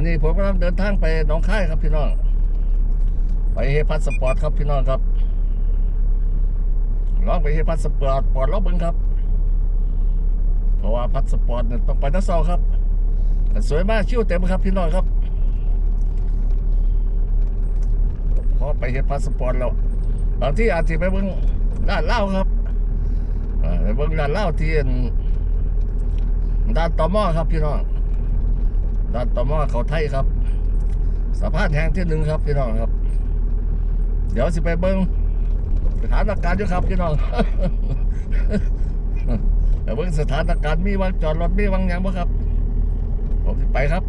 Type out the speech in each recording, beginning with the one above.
วันนี้ผมกำลังเดินทางไปหนองคายครับพี่น้อง ไปเฮพัสสปอร์ตครับพี่น้องครับลองไปเฮพัสสปอร์ตปอร์ตรอบเบิ้งครับ เพราะว่าพัสปอร์ตเนี่ยต้องไปทั้งสองครับแต่สวยมากชิวเต็มครับพี่น้องครับพอไปเฮพัสสปอร์ตแล้วบางที่อาจจะไปเบิ้งร้านเล้าครับไปเบิ้งร้านเล้าที่ด้านตอมอครับพี่น้อง ด้านต่อมาเขาไทยครับสะพานแห่งที่หนึ่งครับพี่น้องครับ เดี๋ยวสิไปเบิ้งสถานการณ์อยู่ครับพี่น้องแต่เบิ้งสถานการณ์มีวางจอดรถมีวางยังบ่ครับ ผมไปครับ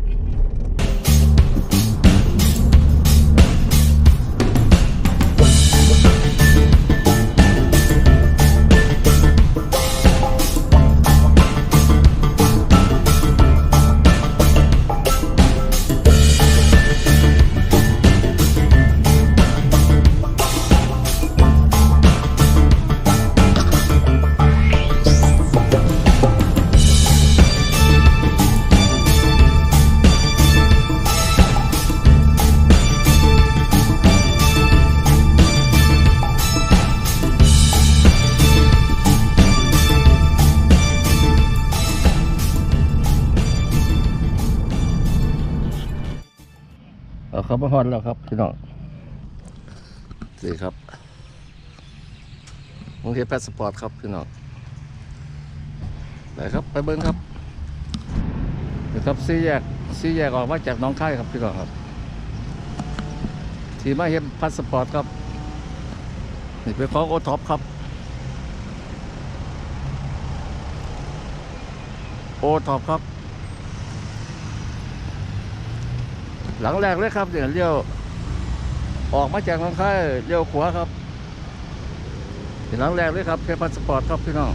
เอาครับมาฮอดแล้วครับพี่น้องนี่ครับโรงเรียนแพทย์สปอร์ตครับพี่น้องไปครับไปเบิ้งครับนี่ครับซีแยกซีแยกออกมาจากน้องค่ายครับพี่น้องครับทีมาเฮ็ดพาสปอร์ตครับนี่เป็นของโอท็อปครับโอท็อปครับ หลังแรกเลยครับเดี๋ยวเลี้ยวออกมาจากทางค่ายเลี้ยวขวาครับเป็นหลังแรกเลยครับเพพาสปอร์ตครับพี่น้อง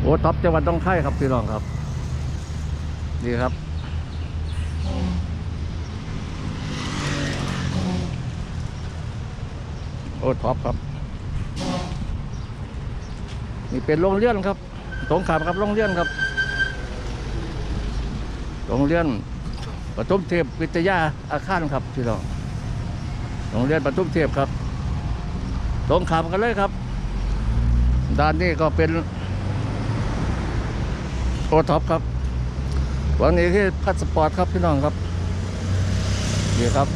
โอ้ท็อปจังหวัดต้องค่ายครับพี่น้องครับนี่ครับโอ้ท็อปครับนี่เป็นโรงเรียนครับตรงขามครับโรงเรียนครับ โรงเรียนปทุมเทพวิทยาอาคารครับพี่น้องโรงเรียนปทุมเทพครับตรงขามกันเลยครับ ด้านนี้ก็เป็นโอท็อปครับ วันนี้คือพัสปอร์ตครับพี่น้องครับนี่ครับ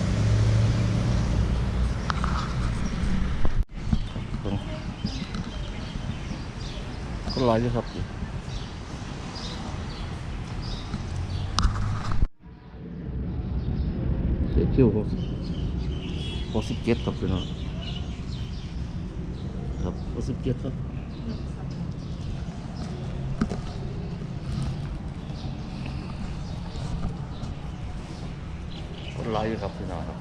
ก็ลอยอยู่ครับ เสีย คิวหกหกสิบเจ็ดครับพี่น้องครับหกสิบเจ็ดครับคนไลายอยู่ครับพี่น้องครับ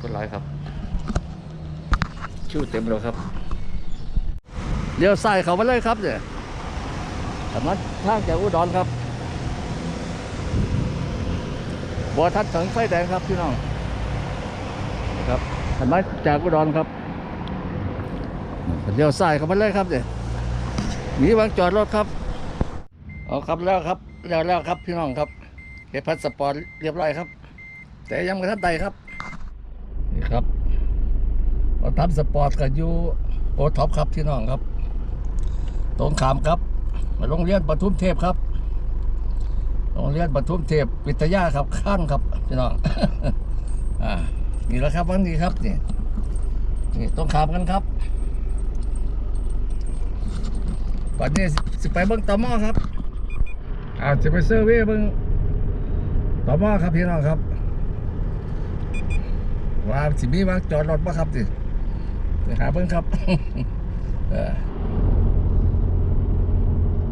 คนไลายครับชื่อเต็มเลยครับเลี้ยวซ้ายเขามาเลยครับเนี่ยสำนักทางจากอุดรครับ บอทัดถึงไฟแดงครับพี่น้องนะครับเห็นไหมจากอุดรครับเลี้ยวซ้ายเข้ามาเลยครับเนี่ยมีวางจอดรถครับเอาครับแล้วครับแล้วแล้วครับพี่น้องครับเก็บพัสปอร์ตเรียบร้อยครับ แต่ยังไม่ทันใดครับนี่ครับเราทำสปอร์ตกับยูโอท็อปครับพี่น้องครับ ตรงขามครับโรงเรียนปทุมเทพครับ โรงเรียนปทุมเทพวิทยาครับข้างครับพี่น้องอ่านี่แหละครับวันนี้ครับนี่นี่ต้องขามกันครับวันนี้สิไปเบิ้งต่อหม้อครับอาจะไปเซอร์เวยเบิ้งต่อหม้อครับพี่น้องครับ ว่าสิมีวางจอดรถปะครับสิไปหาเบิ้งครับเออ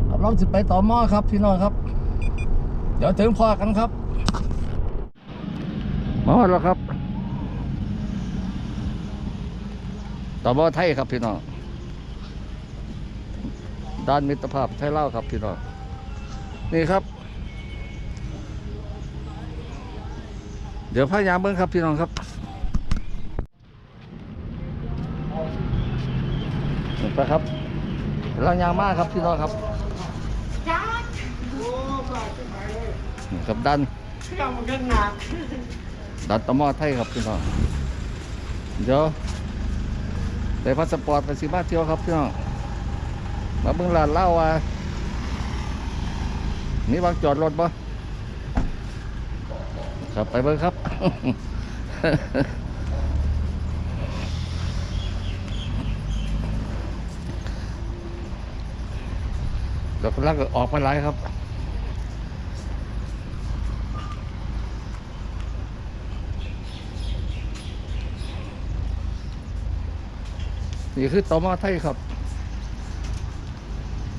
ครับเราสิไปต่อหม้อครับพี่น้องครับ เดี๋ยวถึงพอกันครับ มาแล้วครับต่อบ่อไทยครับพี่น้องด้านมิตรภาพไทยเล่าครับพี่น้องนี่ครับ เดี๋ยวพายามเบิ้งครับพี่น้องครับไปครับเรายางมากครับพี่น้องครับ ครับดันเชื่อมันหนักดันตะมอไทยครับพี่น้องเดี๋ยวไปพาสปอร์ตไปสิมาเที่ยวครับพี่น้องมาเบิ่งร้านเล้าว่ามีวางจอดรถบ่ครับไปเบิ่งครับเรากำลังออกมาหลายครับ นี่คือตอมอไทยครับ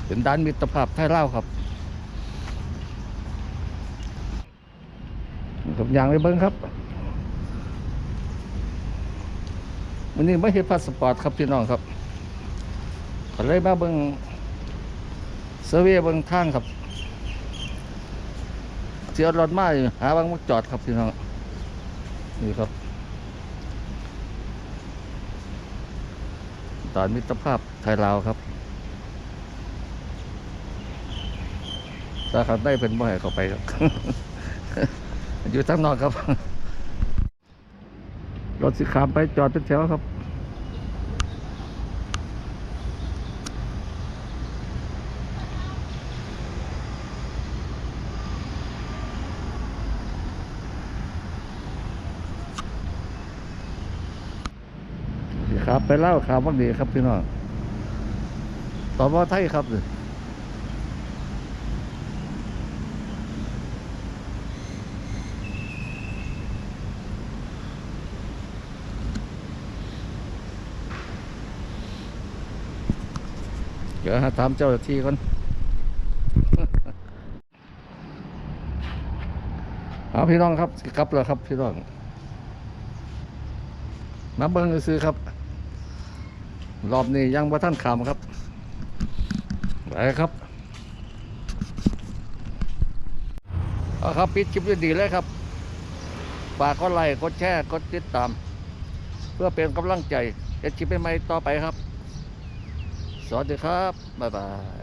เป็นด้านมิตรภาพไทยเล่าครับผมยางไปเบิ้งครับวันนี้ไม่เห็นพาสปอร์ตครับพี่น้องครับก็เลยมาเบิ้งเซเวยเบิ้งทางครับเสียรถมาอยู่หาบางมาจอดครับพี่น้องนี่ครับ ตอนมิตรภาพไทยลาวครับสาขาได้เป็นบ่อยเขาไปครับ อยู่ทั้งนอกครับ รถสีขามไปจอดเป็นแถวครับ สิ ครับ ไปเล่าข่าวบ้างดีครับพี่น้องตอบว่าไทยครับเดี๋ยวหาถามเจ้าที่ก่อนเอาพี่น้องครับกลับแล้วครับพี่น้องน้ำเบิ้งซื้อครับ รอบนี้ยังบ่ท่านขำครับไปครับเอาครับปิดคลิปดีๆเลยครับฝากกดไลค์กดแชร์กดติดตาม เพื่อเป็นกำลังใจจะคลิปใหม่ต่อไปครับ สวัสดีครับ บ๊ายบาย